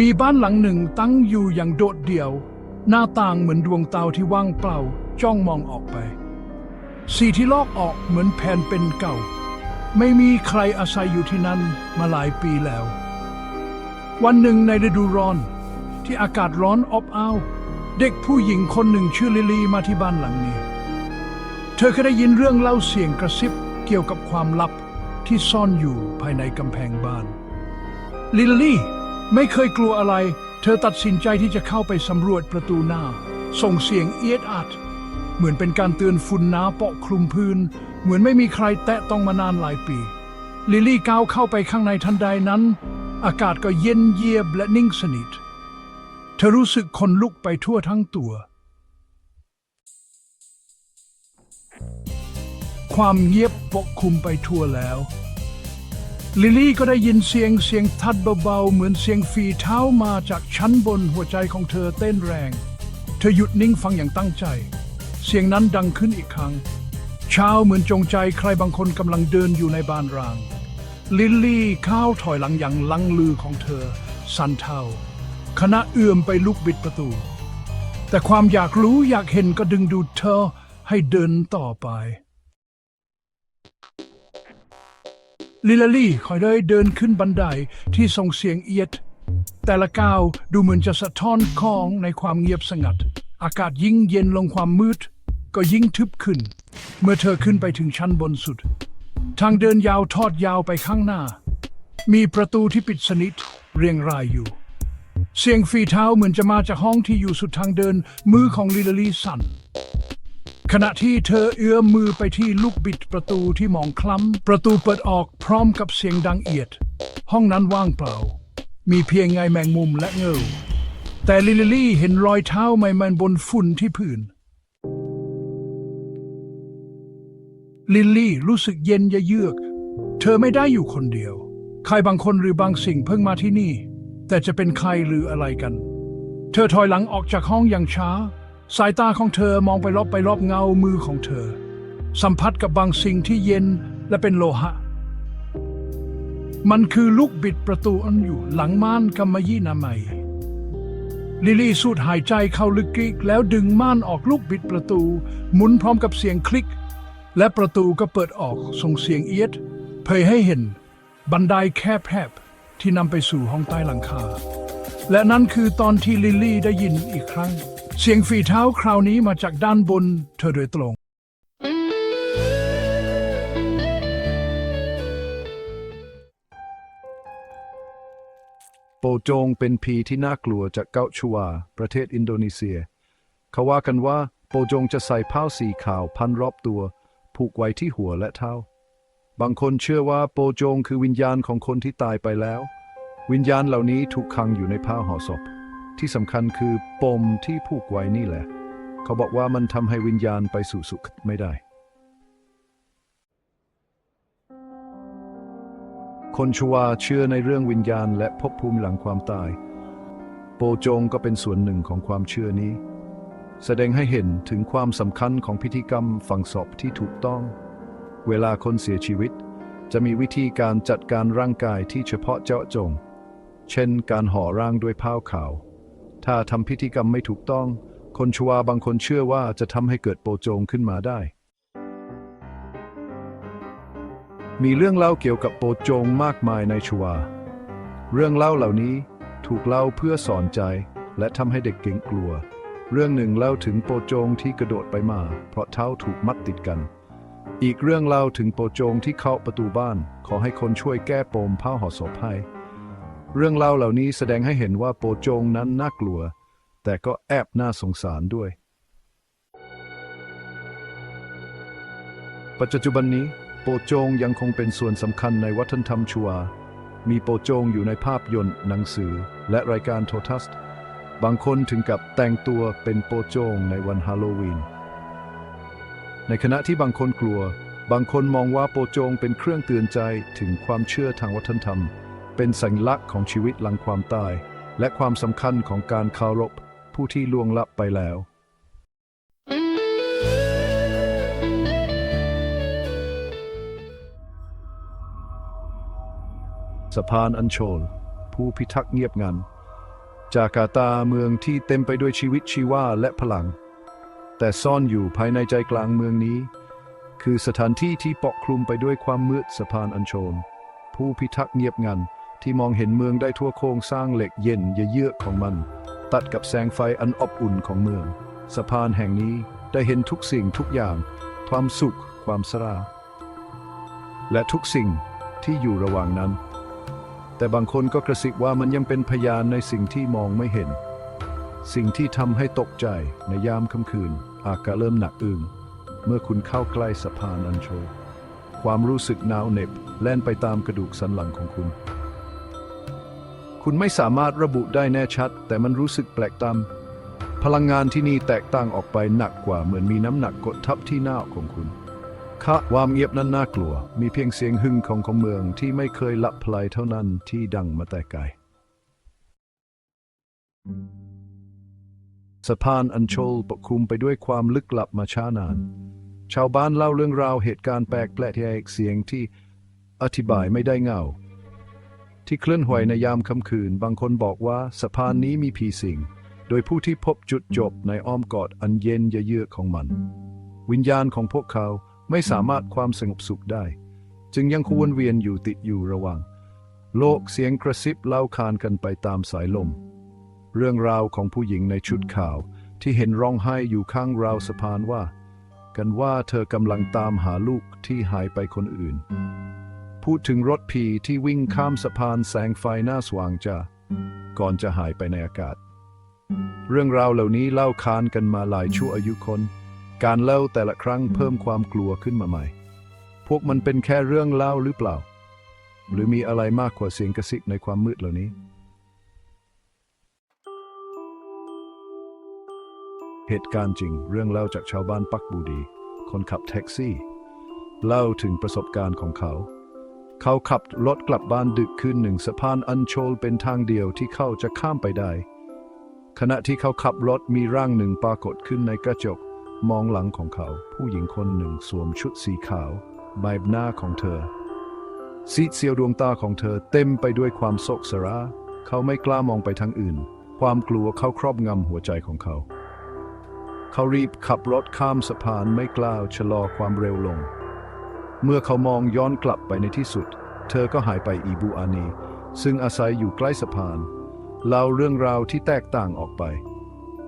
มีบ้านหลังหนึ่งตั้งอยู่อย่างโดดเดี่ยว หน้าต่างเหมือนดวงตาที่ว่างเปล่า จ้องมองออกไป สีที่ลอกออกเหมือนแผ่นเป็นเก่า ไม่มีใครอาศัยอยู่ที่นั่นมาหลายปีแล้ว วันหนึ่งในฤดูร้อน ที่อากาศร้อนอบอ้าวเด็กผู้หญิงคนหนึ่งชื่อลิลีมาที่บ้านหลังนี้ เธอเคยได้ยินเรื่องเล่าเสียงกระซิบเกี่ยวกับความลับที่ซ่อนอยู่ภายในกำแพงบ้าน ลิลลี่ ไม่เคยกลัวอะไร เธอตัดสินใจที่จะเข้าไปสำรวจประตูหน้า ส่งเสียงเอียดอาดเหมือนเป็นการเตือนฝุ่นหนาเปาะคลุมพื้น เหมือนไม่มีใครแตะต้องมานานหลายปี ลิลลี่ก้าวเข้าไปข้างในทันใดนั้น อากาศก็เย็นเยียบและนิ่งสนิท เธอรู้สึกขนลุกไปทั่วทั้งตัว ความเงียบปกคลุมไปทั่วแล้ว ลิลลี่ก็ได้ยินเสียงเสียงทัดเบาๆ เหมือนเสียงฝีเท้ามาจากชั้นบนหัวใจของเธอเต้นแรง เธอหยุดนิ่งฟังอย่างตั้งใจ เสียงนั้นดังขึ้นอีกครั้ง เช้าเหมือนจงใจใครบางคนกำลังเดินอยู่ในบานราง ลิลลี่ข้าวถอยหลังอย่างลังลือของเธอ สั่นเทาคณะเอื้อมไปลุกบิดประตู แต่ความอยากรู้อยากเห็นก็ดึงดูดเธอให้เดินต่อไป ลิลลี่ค่อยๆเดินขึ้นบันไดที่ส่งเสียงเอียด แต่ละก้าวดูเหมือนจะสะท้อนของในความเงียบสงัด อากาศยิ่งเย็นลงความมืด ก็ยิ่งทึบขึ้น เมื่อเธอขึ้นไปถึงชั้นบนสุด ทางเดินยาวทอดยาวไปข้างหน้า มีประตูที่ปิดสนิทเรียงรายอยู่ เสียงฝีเท้าเหมือนจะมาจากห้องที่อยู่สุดทางเดิน มือของลิลลี่สั่น ขณะที่เธอเอื้อมมือไปที่ลูกบิดประตูที่มองคล้ำ ประตูเปิดออกพร้อมกับเสียงดังเอียด ห้องนั้นว่างเปล่า มีเพียงไงแมงมุมและเงาแต่ลิลลี่เห็นรอยเท้าไม่มันบนฝุ่นที่พื้น ลิลลี่รู้สึกเย็นยะเยือก เธอไม่ได้อยู่คนเดียว ใครบางคนหรือบางสิ่งเพิ่งมาที่นี่ แต่จะเป็นใครหรืออะไรกัน เธอถอยหลังออกจากห้องอย่างช้า สายตาของเธอมองไปรอบไปรอบเงามือของเธอ สัมผัสกับบางสิ่งที่เย็นและเป็นโลหะ มันคือลูกบิดประตูอันอยู่หลังม่านกำมะยี่นามัยลิลี่สูดหายใจเข้าลึกๆแล้วดึงม่านออกลูกบิดประตู หมุนพร้อมกับเสียงคลิก และประตูก็เปิดออกส่งเสียงเอียด เผยให้เห็น บันไดแคบๆที่นำไปสู่ห้องใต้หลังคา และนั่นคือตอนที่ลิลลี่ได้ยินอีกครั้ง เสียงฝีเท้าคราวนี้มาจากด้านบนเธอโดยตรง โปโจงเป็นผีที่น่ากลัวจากเกาชัว ประเทศอินโดนีเซีย เขาว่ากันว่าโปโจงจะใส่ผ้าสีขาวพันรอบตัว ผูกไว้ที่หัวและเท้า บางคนเชื่อว่าโปโจงคือวิญญาณของคนที่ตายไปแล้ว วิญญาณเหล่านี้ถูกขังอยู่ในผ้าห่อศพ ที่สำคัญคือปมที่ผูกไว้นี่แหละ เขาบอกว่ามันทำให้วิญญาณไปสู่สุขไม่ได้ คนชัวเชื่อในเรื่องวิญญาณและภพภูมิหลังความตาย โปโจงก็เป็นส่วนหนึ่งของความเชื่อนี้ แสดงให้เห็นถึงความสำคัญของพิธีกรรมฝังศพที่ถูกต้อง เวลาคนเสียชีวิต จะมีวิธีการจัดการร่างกายที่เฉพาะเจาะจงเช่นการห่อร่างด้วยผ้าขาว ถ้าทำพิธีกรรมไม่ถูกต้อง คนชัวบางคนเชื่อว่าจะทำให้เกิดโปโจงขึ้นมาได้ มีเรื่องเล่าเกี่ยวกับโปโจงมากมายในชัว เรื่องเล่าเหล่านี้ถูกเล่าเพื่อสอนใจ และทำให้เด็กเก่งกลัว เรื่องหนึ่งเล่าถึงโปโจงที่กระโดดไปมา เพราะเท้าถูกมัดติดกัน อีกเรื่องเล่าถึงโปโจงที่เคาะประตูบ้าน ขอให้คนช่วยแก้ปมผ้าห่อศพให้ เรื่องเล่าเหล่านี้แสดงให้เห็นว่าโปโจงนั้นน่ากลัว แต่ก็แอบน่าสงสารด้วย ปัจจุบันนี้โปโจงยังคงเป็นส่วนสำคัญในวัฒนธรรมชัว มีโปโจงอยู่ในภาพยนตร์หนังสือ และรายการโทรทัศน์ บางคนถึงกับแต่งตัวเป็นโปโจงในวันฮาโลวีน ในขณะที่บางคนกลัว บางคนมองว่าโปโจงเป็นเครื่องเตือนใจถึงความเชื่อทางวัฒนธรรม เป็นสัญลักษณ์ของชีวิตหลังความตาย และความสำคัญของการเคารพผู้ที่ล่วงลับไปแล้ว สะพานอันโชล ผู้พิทักษ์เงียบงัน จาการ์ตาเมืองที่เต็มไปด้วยชีวิตชีวาและพลัง แต่ซ่อนอยู่ภายในใจกลางเมืองนี้ คือสถานที่ที่ปกคลุมไปด้วยความมืดสะพานอันโชนผู้พิทักษ์เงียบงัน ที่มองเห็นเมืองได้ทั่วโครงสร้างเหล็กเย็นเยือกของมัน ตัดกับแสงไฟอันอบอุ่นของเมือง สะพานแห่งนี้ได้เห็นทุกสิ่งทุกอย่าง ความสุข ความสราและทุกสิ่งที่อยู่ระหว่างนั้น แต่บางคนก็กระซิบว่ามันยังเป็นพยานในสิ่งที่มองไม่เห็น สิ่งที่ทำให้ตกใจในยามค่ำคืน อากาศเริ่มหนักอึ้งเมื่อคุณเข้าใกล้สะพานอันโชความรู้สึกหนาวเหน็บแล่นไปตามกระดูกสันหลังของคุณ คุณไม่สามารถระบุได้แน่ชัด แต่มันรู้สึกแปลกตามพลังงานที่นี่แตกต่างออกไปหนักกว่าเหมือนมีน้ำหนักกดทับที่หน้าของคุณค่ะความเงียบนั้นน่ากลัว มีเพียงเสียงหึ่งของของเมืองที่ไม่เคยหลับพลายเท่านั้นที่ดังมาแต่ไกลสะพานอันโชลปกคลุมไปด้วยความลึกลับมาช้านาน ชาวบ้านเล่าเรื่องราวเหตุการณ์แปลกแปลกที่เสียงที่อธิบายไม่ได้เงา ที่เคลื่อนไหวในยามค่ำคืน บางคนบอกว่าสะพานนี้มีผีสิง โดยผู้ที่พบจุดจบในอ้อมกอดอันเย็นเยือกของมัน วิญญาณของพวกเขาไม่สามารถความสงบสุขได้ จึงยังคงวนเวียนอยู่ติดอยู่ระหว่าง โลกเสียงกระซิบเล่าคานกันไปตามสายลม เรื่องราวของผู้หญิงในชุดขาว ที่เห็นร้องไห้อยู่ข้างราวสะพานว่า กันว่าเธอกำลังตามหาลูกที่หายไปคนอื่น พูดถึงรถผีที่วิ่งข้ามสะพานแสงไฟหน้าสว่างจ้าก่อนจะหายไปในอากาศ เรื่องราวเหล่านี้เล่าคานกันมาหลายชั่วอายุคน การเล่าแต่ละครั้งเพิ่มความกลัวขึ้นมาใหม่ พวกมันเป็นแค่เรื่องเล่าหรือเปล่า หรือมีอะไรมากกว่าเสียงกระซิบในความมืดเหล่านี้ เหตุการณ์จริงเรื่องเล่าจากชาวบ้านปักบูดี คนขับแท็กซี่ เล่าถึงประสบการณ์ของเขา เขาขับรถกลับบ้านดึกคืนหนึ่งสะพานอันโชลเป็นทางเดียวที่เขาจะข้ามไปได้ ขณะที่เขาขับรถมีร่างหนึ่งปรากฏขึ้นในกระจก มองหลังของเขา ผู้หญิงคนหนึ่งสวมชุดสีขาว ใบหน้าของเธอซีดเซียวดวงตาของเธอเต็มไปด้วยความโศกสราเขาไม่กล้ามองไปทางอื่น ความกลัวเข้าครอบงำหัวใจของเขา เขารีบขับรถข้ามสะพานไม่กล้าชะลอความเร็วลง เมื่อเขามองย้อนกลับไปในที่สุด เธอก็หายไปอีบูอานี ซึ่งอาศัยอยู่ใกล้สะพานเล่าเรื่องราวที่แตกต่างออกไป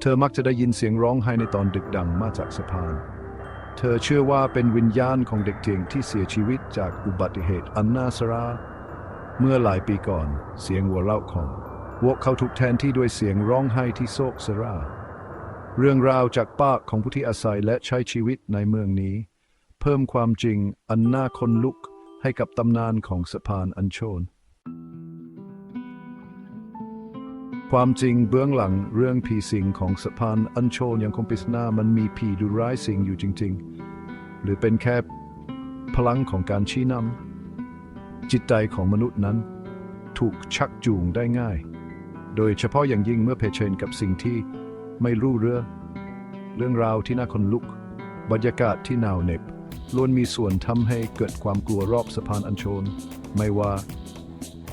เธอมักจะได้ยินเสียงร้องไห้ในตอนดึกดังมาจากสะพาน เธอเชื่อว่าเป็นวิญญาณของเด็กเจียงที่เสียชีวิตจากอุบัติเหตุอันน่าสราเมื่อหลายปีก่อน เสียงหัวเราะของพวกเขาถูกแทนที่ด้วยเสียงร้องไห้ที่โศกสราเรื่องราวจากปากของผู้ที่อาศัยและใช้ชีวิตในเมืองนี้ เพิ่มความจริงอันน่าคนลุกให้กับตำนานของสะพานอันโชน ความจริงเบื้องหลังเรื่องผีสิงของสะพานอันโชนยังคงปริศนามันมีผีดุร้ายสิงอยู่จริง ๆ หรือเป็นแค่พลังของการชี้นำจิตใจของมนุษย์นั้น ถูกชักจูงได้ง่าย โดยเฉพาะอย่างยิ่งเมื่อเผชิญกับสิ่งที่ไม่รู้เรื่องเรื่องราวที่น่าขนลุก บรรยากาศที่หนาวเหน็บ ล้วนมีส่วนทำให้เกิดความกลัวรอบสะพานอันโชน ไม่ว่า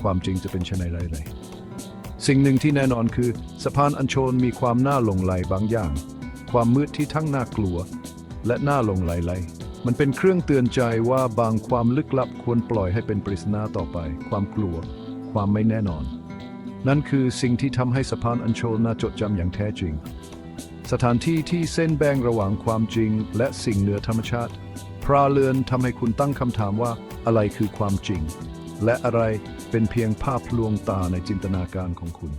ความจริงจะเป็นชนไรเลยสิ่งหนึ่งที่แน่นอนคือสะพานอันโชนมีความน่าหลงไหลบางอย่าง ความมืดที่ทั้งน่ากลัว และน่าหลงไหลไหลมันเป็นเครื่องเตือนใจว่าบางความลึกลับควรปล่อยให้เป็นปริศนาต่อไป ความกลัว ความไม่แน่นอน นั่นคือสิ่งที่ทำให้สะพานอันโชนน่าจดจำอย่างแท้จริง สถานที่ที่เส้นแบ่งระหว่างความจริง และสิ่งเหนือธรรมชาติ พราเลือนทำให้คุณตั้งคำถามว่าอะไรคือความจริง และอะไรเป็นเพียงภาพลวงตาในจินตนาการของคุณ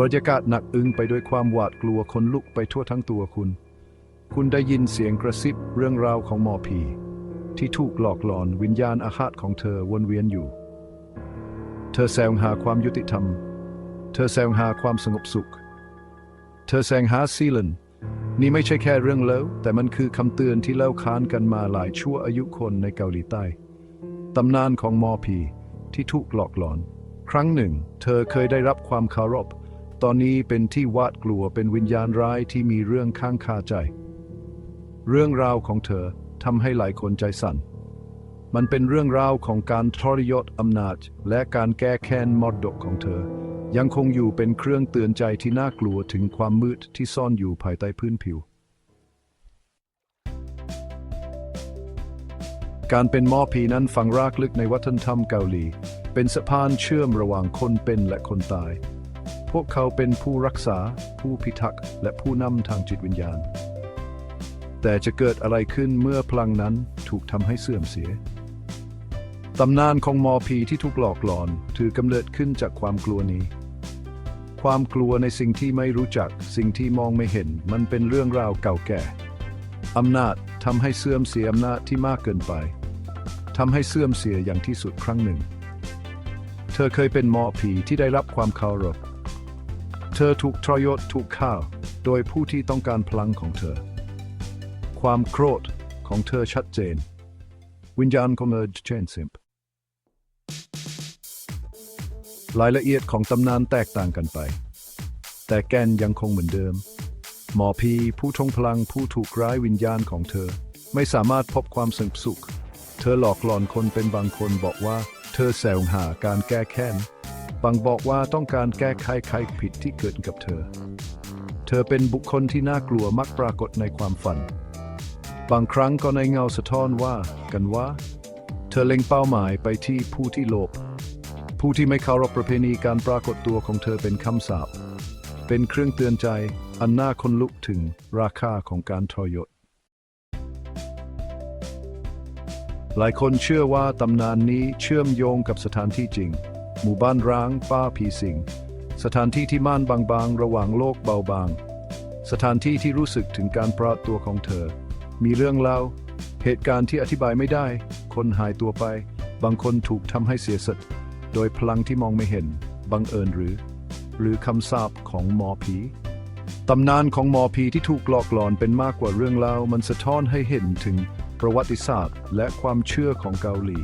บรรยากาศหนักอึ้งไปด้วยความหวาดกลัวคนลุกไปทั่วทั้งตัวคุณ คุณได้ยินเสียงกระซิบเรื่องราวของหมอผีที่ถูกหลอกหลอนวิญญาณอาฆาตของเธอวนเวียนอยู่ เธอแสวงหาความยุติธรรม เธอแสวงหาความสงบสุข เธอแสวงหาซีลันนี่ไม่ใช่แค่เรื่องเล่าแต่มันคือคำเตือนที่เล่าค้านกันมาหลายชั่วอายุคนในเกาหลีใต้ ตำนานของมอผีที่ถูกหลอกหลอน ครั้งหนึ่ง เธอเคยได้รับความคารพ ตอนนี้เป็นที่วาดกลัวเป็นวิญญาณร้ายที่มีเรื่องข้างคาใจ เรื่องราวของเธอทำให้หลายคนใจสั่น มันเป็นเรื่องราวของการทรยศอำนาจ และการแก้แค้นมรดกของเธอ ยังคงอยู่เป็นเครื่องเตือนใจที่น่ากลัวถึงความมืดที่ซ่อนอยู่ภายใต้พื้นผิว การเป็นมอผีนั้นฝังรากลึกในวัฒนธรรมเกาหลี เป็นสะพานเชื่อมระหว่างคนเป็นและคนตาย พวกเขาเป็นผู้รักษา ผู้พิทักษ์และผู้นำทางจิตวิญญาณ แต่จะเกิดอะไรขึ้นเมื่อพลังนั้นถูกทำให้เสื่อมเสีย ตำนานของหมอผีที่ถูกหลอกหลอนถือกำเนิดขึ้นจากความกลัวนี้ ความกลัวในสิ่งที่ไม่รู้จัก สิ่งที่มองไม่เห็น มันเป็นเรื่องราวเก่าแก่อำนาจทำให้เสื่อมเสียอำนาจที่มากเกินไปทำให้เสื่อมเสียอย่างที่สุดครั้งหนึ่ง เธอเคยเป็นหมอผีที่ได้รับความเคารพ เธอถูกทรยศถูกฆ่าโดยผู้ที่ต้องการพลังของเธอ ความโกรธของเธอชัดเจน วิญญาณของเธอเชนสิม รายละเอียดของตำนานแตกต่างกันไป แต่แกนยังคงเหมือนเดิม หมอพีผู้ทรงพลังผู้ถูกร้ายวิญญาณของเธอ ไม่สามารถพบความสงบสุข เธอหลอกหลอนคนเป็นบางคนบอกว่า เธอแสวงหาการแก้แค้นบางบอกว่าต้องการแก้ไขใครผิดที่เกิดกับเธอ เธอเป็นบุคคลที่น่ากลัวมักปรากฏในความฝัน บางครั้งก็ในเงาสะท้อนว่า กันว่า เธอเล็งเป้าหมายไปที่ผู้ที่โลภ ผู้ที่ไม่เคารพประเพณีการปรากฏตัวของเธอเป็นคำสาปเป็นเครื่องเตือนใจอันน่าคนลุกถึงราคาของการทรยศ หลายคนเชื่อว่าตำนานนี้เชื่อมโยงกับสถานที่จริง หมู่บ้านร้างป้าผีสิง สถานที่ที่ม่านบางๆ ระหว่างโลกเบาบาง สถานที่ที่รู้สึกถึงการปรากฏตัวของเธอ มีเรื่องเล่า เหตุการณ์ที่อธิบายไม่ได้ คนหายตัวไป บางคนถูกทำให้เสียสติ โดยพลังที่มองไม่เห็น บังเอิญหรือ หรือคำสาปของหมอผี ตำนานของหมอผีที่ถูกหลอกหลอนเป็นมากกว่าเรื่องเล่ามันสะท้อนให้เห็นถึงประวัติศาสตร์ และความเชื่อของเกาหลี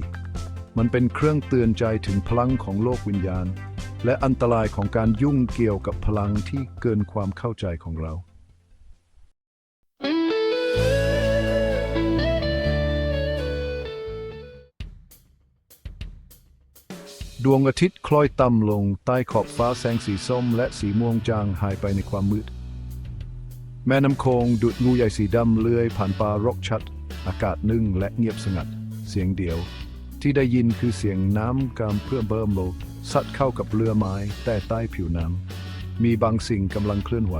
มันเป็นเครื่องเตือนใจถึงพลังของโลกวิญญาณ และอันตรายของการยุ่งเกี่ยวกับพลังที่เกินความเข้าใจของเรา ดวงอาทิตย์คล้อยต่ำลงใต้ขอบฟ้าแสงสีส้มและสีม่วงจางหายไปในความมืด แม่น้ำโคงดุดงูใหญ่สีดำเลื้อยผ่านป่ารกชัด อากาศนึ่งและเงียบสงัด เสียงเดียว ที่ได้ยินคือเสียงน้ำกำเพื่อเบิ่มโลซัดเข้ากับเรือไม้แต่ใต้ผิวน้ำมีบางสิ่งกำลังเคลื่อนไหว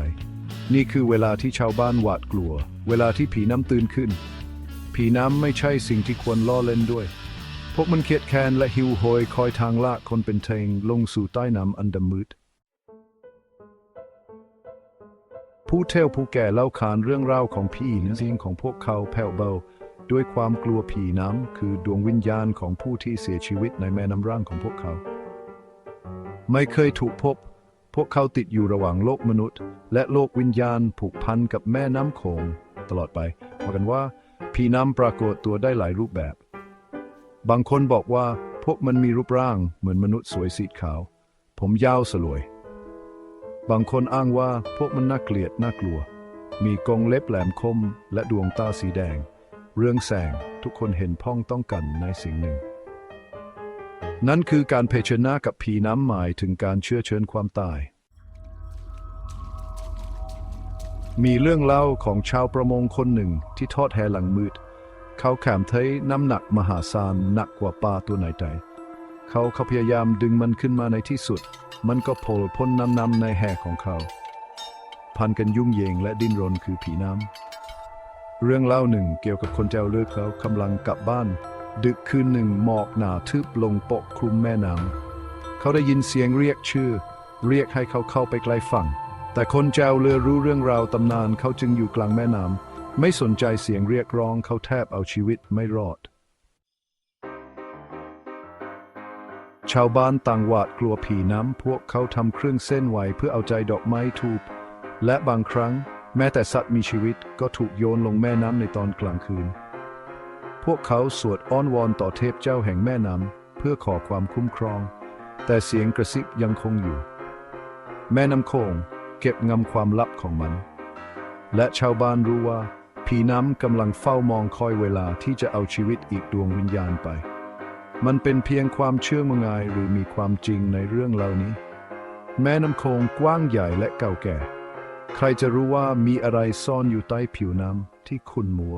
นี่คือเวลาที่ชาวบ้านหวาดกลัว เวลาที่ผีน้ำตื่นขึ้น ผีน้ำไม่ใช่สิ่งที่ควรล่อเล่นด้วย พวกมันเคียดแค้นและหิวโหยคอยทางลากคนเป็นเทงลงสู่ใต้น้ำอันดำมืด ผู้เท่าผู้แก่เล่าขานเรื่องราวของผีเสียงของพวกเขาแผ่วเบา ด้วยความกลัวผีน้ำคือดวงวิญญาณของผู้ที่เสียชีวิตในแม่น้ำร่างของพวกเขา ไม่เคยถูกพบ พวกเขาติดอยู่ระหว่างโลกมนุษย์ และโลกวิญญาณผูกพันกับแม่น้ำโขงตลอดไปว่ากันว่าผีน้ำปรากฏตัวได้หลายรูปแบบ บางคนบอกว่าพวกมันมีรูปร่างเหมือนมนุษย์สวยสีขาว ผมยาวสลวย บางคนอ้างว่าพวกมันน่าเกลียดน่ากลัว มีกรงเล็บแหลมคมและดวงตาสีแดง เรื่องแสงทุกคนเห็นพ้องต้องกันในสิ่งหนึ่ง นั่นคือการเผชิญหน้ากับผีน้ำหมายถึงการเชื่อเชิญความตาย มีเรื่องเล่าของชาวประมงคนหนึ่งที่ทอดแหหลังมืด เขาแขมเทยน้ำหนักมหาศาลหนักกว่าปลาตัวไหนใดเขาเขาพยายามดึงมันขึ้นมาในที่สุด มันก็โผล่พ้นน้ำน้ำในแห่ของเขา พันกันยุ่งเยงและดิ้นรนคือผีน้ำ เรื่องเล่าหนึ่งเกี่ยวกับคนเจ้าเลือกเขากำลังกลับบ้าน ดึกคืนหนึ่งหมอกหนาทึบลงปกคลุมแม่น้ำเขาได้ยินเสียงเรียกชื่อ เรียกให้เขาเข้าไปใกล้ฝั่ง แต่คนเจ้าเรือรู้เรื่องราวตำนานเขาจึงอยู่กลางแม่น้ำ ไม่สนใจเสียงเรียกร้องเขาแทบเอาชีวิตไม่รอด ชาวบ้านต่างหวาดกลัวผีน้ำ พวกเขาทำเครื่องเส้นไหวเพื่อเอาใจดอกไม้ทูบและบางครั้ง แม้แต่สัตว์มีชีวิตก็ถูกโยนลงแม่น้ำในตอนกลางคืน พวกเขาสวดอ้อนวอนต่อเทพเจ้าแห่งแม่น้ำเพื่อขอความคุ้มครอง แต่เสียงกระซิบยังคงอยู่ แม่น้ำโขงเก็บงำความลับของมัน และชาวบ้านรู้ว่า ผีน้ำกำลังเฝ้ามองคอยเวลาที่จะเอาชีวิตอีกดวงวิญญาณไป มันเป็นเพียงความเชื่อมงายหรือมีความจริงในเรื่องเหล่านี้ แม่น้ำโขงกว้างใหญ่และเก่าแก่ ใครจะรู้ว่ามีอะไรซ่อนอยู่ใต้ผิวน้ำที่คุณมัว